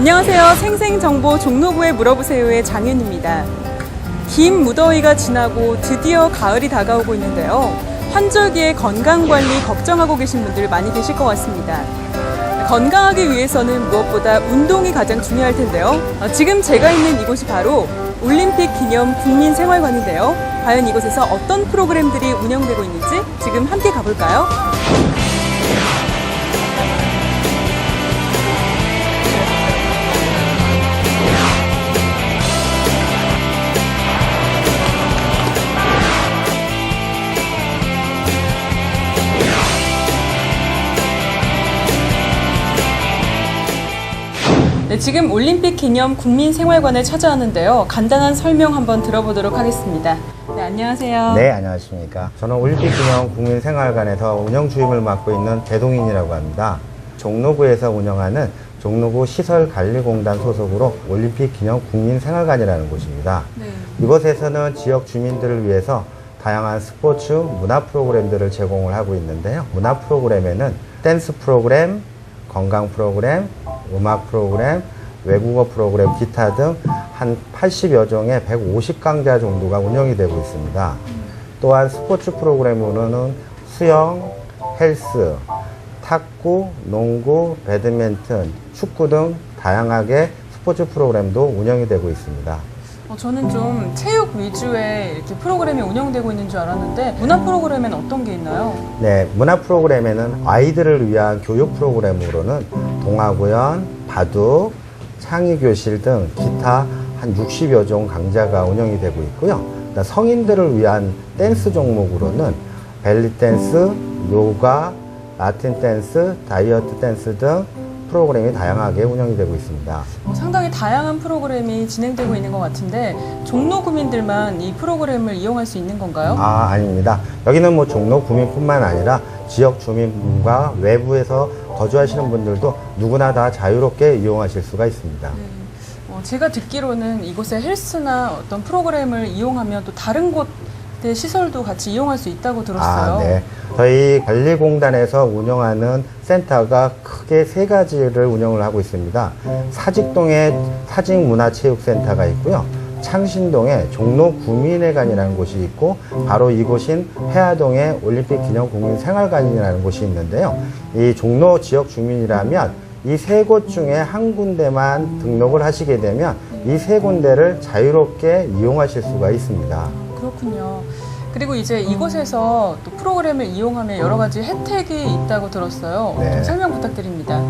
안녕하세요. 생생정보 종로구에 물어보세요의 장윤입니다. 긴 무더위가 지나고 드디어 가을이 다가오고 있는데요. 환절기에 건강관리 걱정하고 계신 분들 많이 계실 것 같습니다. 건강하기 위해서는 무엇보다 운동이 가장 중요할 텐데요. 어, 지금 제가 있는 이곳이 바로 올림픽 기념 국민생활관인데요. 과연 이곳에서 어떤 프로그램들이 운영되고 있는지 지금 함께 가볼까요? 네, 지금 올림픽 기념 국민생활관을 찾아왔는데요. 간단한 설명 한번 들어보도록 하겠습니다. 네, 안녕하세요. 네, 안녕하십니까. 저는 올림픽 기념 국민생활관에서 운영 주임을 맡고 있는 배동인이라고 합니다. 종로구에서 운영하는 종로구 시설관리공단 소속으로 올림픽 기념 국민생활관이라는 곳입니다. 네. 이곳에서는 지역 주민들을 위해서 다양한 스포츠, 문화 프로그램들을 제공을 하고 있는데요. 문화 프로그램에는 댄스 프로그램, 건강 프로그램, 음악 프로그램, 외국어 프로그램, 기타 등 한 80여 종의 150강좌 정도가 운영이 되고 있습니다. 또한 스포츠 프로그램으로는 수영, 헬스, 탁구, 농구, 배드민턴, 축구 등 다양하게 스포츠 프로그램도 운영이 되고 있습니다. 어, 저는 좀 체육 위주의 이렇게 프로그램이 운영되고 있는 줄 알았는데 문화 프로그램에는 어떤 게 있나요? 네, 문화 프로그램에는 아이들을 위한 교육 프로그램으로는 동화구연, 바둑, 창의교실 등 기타 한 60여 종 강좌가 운영이 되고 있고요. 그다음 성인들을 위한 댄스 종목으로는 벨리 댄스, 요가, 라틴 댄스, 다이어트 댄스 등 프로그램이 다양하게 운영이 되고 있습니다. 어, 상당히 다양한 프로그램이 진행되고 있는 것 같은데 종로 구민들만 이 프로그램을 이용할 수 있는 건가요? 아, 아닙니다. 여기는 뭐 종로 구민뿐만 아니라 지역 주민과 외부에서 거주하시는 분들도 누구나 다 자유롭게 이용하실 수가 있습니다. 네. 어, 제가 듣기로는 이곳에 헬스나 어떤 프로그램을 이용하면 또 다른 곳의 시설도 같이 이용할 수 있다고 들었어요. 아, 네. 저희 관리공단에서 운영하는 센터가 크게 세 가지를 운영을 하고 있습니다. 사직동에 사직문화체육센터가 있고요. 창신동에 종로 구민회관이라는 곳이 있고 바로 이곳인 해화동에 올림픽 기념 국민 생활관이라는 곳이 있는데요. 이 종로 지역 주민이라면 이 세 곳 중에 한 군데만 등록을 하시게 되면 이 세 군데를 자유롭게 이용하실 수가 있습니다. 그렇군요. 그리고 이제 이곳에서 또 프로그램을 이용하면 여러 가지 혜택이 있다고 들었어요. 네. 좀 설명 부탁드립니다.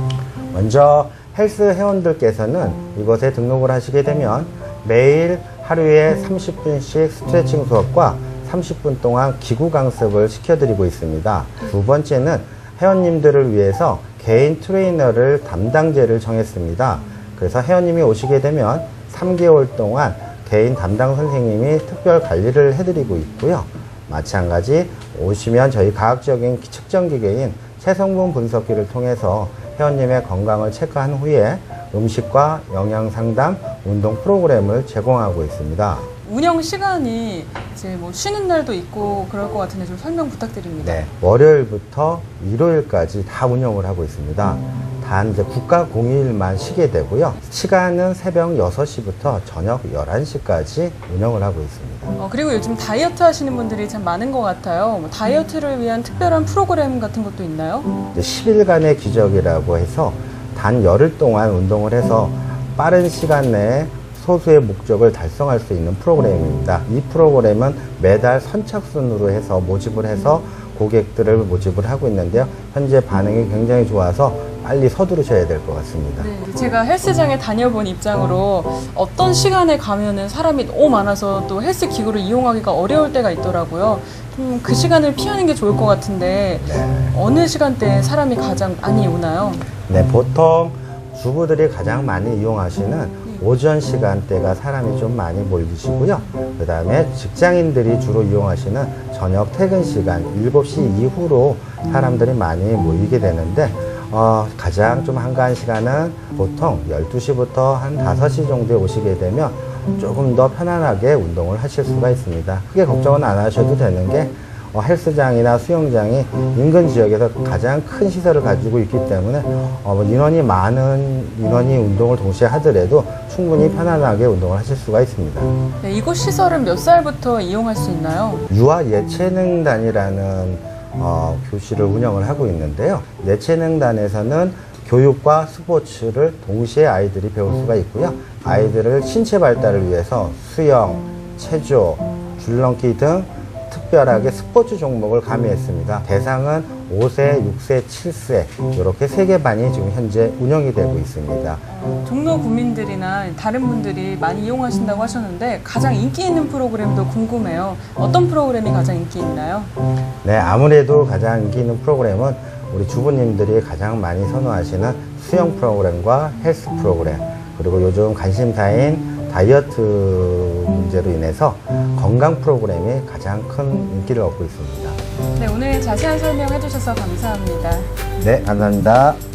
먼저 헬스 회원들께서는 이곳에 등록을 하시게 되면 매일 하루에 30분씩 스트레칭 수업과 30분 동안 기구 강습을 시켜드리고 있습니다. 두 번째는 회원님들을 위해서 개인 트레이너를 담당제를 정했습니다. 그래서 회원님이 오시게 되면 3개월 동안 개인 담당 선생님이 특별 관리를 해드리고 있고요. 마찬가지 오시면 저희 과학적인 측정 기계인 체성분 분석기를 통해서 회원님의 건강을 체크한 후에 음식과 영양 상담, 운동 프로그램을 제공하고 있습니다. 운영 시간이 이제 뭐 쉬는 날도 있고 그럴 것 같은데 좀 설명 부탁드립니다. 네, 월요일부터 일요일까지 다 운영을 하고 있습니다. 단 이제 국가 공휴일만 쉬게 되고요. 시간은 새벽 6시부터 저녁 11시까지 운영을 하고 있습니다. 어, 그리고 요즘 다이어트 하시는 분들이 참 많은 것 같아요. 뭐 다이어트를 위한 특별한 프로그램 같은 것도 있나요? 이제 10일간의 기적이라고 해서 단 열흘 동안 운동을 해서 빠른 시간 내에 소수의 목적을 달성할 수 있는 프로그램입니다. 이 프로그램은 매달 선착순으로 해서 모집을 해서 고객들을 모집을 하고 있는데요. 현재 반응이 굉장히 좋아서 빨리 서두르셔야 될 것 같습니다. 네, 제가 헬스장에 다녀본 입장으로 어떤 시간에 가면은 사람이 너무 많아서 또 헬스 기구를 이용하기가 어려울 때가 있더라고요. 좀 그 시간을 피하는 게 좋을 것 같은데 네. 어느 시간대에 사람이 가장 많이 오나요? 네, 보통 주부들이 가장 많이 이용하시는 오전 시간대가 사람이 좀 많이 몰리시고요. 그 다음에 직장인들이 주로 이용하시는 저녁 퇴근 시간 7시 이후로 사람들이 많이 모이게 되는데 어, 가장 좀 한가한 시간은 보통 12시부터 한 5시 정도에 오시게 되면 조금 더 편안하게 운동을 하실 수가 있습니다. 크게 걱정은 안 하셔도 되는 게 어, 헬스장이나 수영장이 인근 지역에서 가장 큰 시설을 가지고 있기 때문에 어, 뭐 인원이 많은 인원이 운동을 동시에 하더라도 충분히 편안하게 운동을 하실 수가 있습니다. 네, 이곳 시설은 몇 살부터 이용할 수 있나요? 유아 예체능단이라는 어, 교실을 운영을 하고 있는데요. 예체능단에서는 교육과 스포츠를 동시에 아이들이 배울 수가 있고요. 아이들을 신체 발달을 위해서 수영, 체조, 줄넘기 등 특별하게 스포츠 종목을 가미했습니다. 대상은 5세, 6세, 7세 이렇게 세 개 반이 지금 현재 운영이 되고 있습니다. 종로 구민들이나 다른 분들이 많이 이용하신다고 하셨는데 가장 인기 있는 프로그램도 궁금해요. 어떤 프로그램이 가장 인기 있나요? 네, 아무래도 가장 인기 있는 프로그램은 우리 주부님들이 가장 많이 선호하시는 수영 프로그램과 헬스 프로그램, 그리고 요즘 관심사인 다이어트 문제로 인해서 건강 프로그램이 가장 큰 인기를 얻고 있습니다. 네, 오늘 자세한 설명해 주셔서 감사합니다. 네, 감사합니다.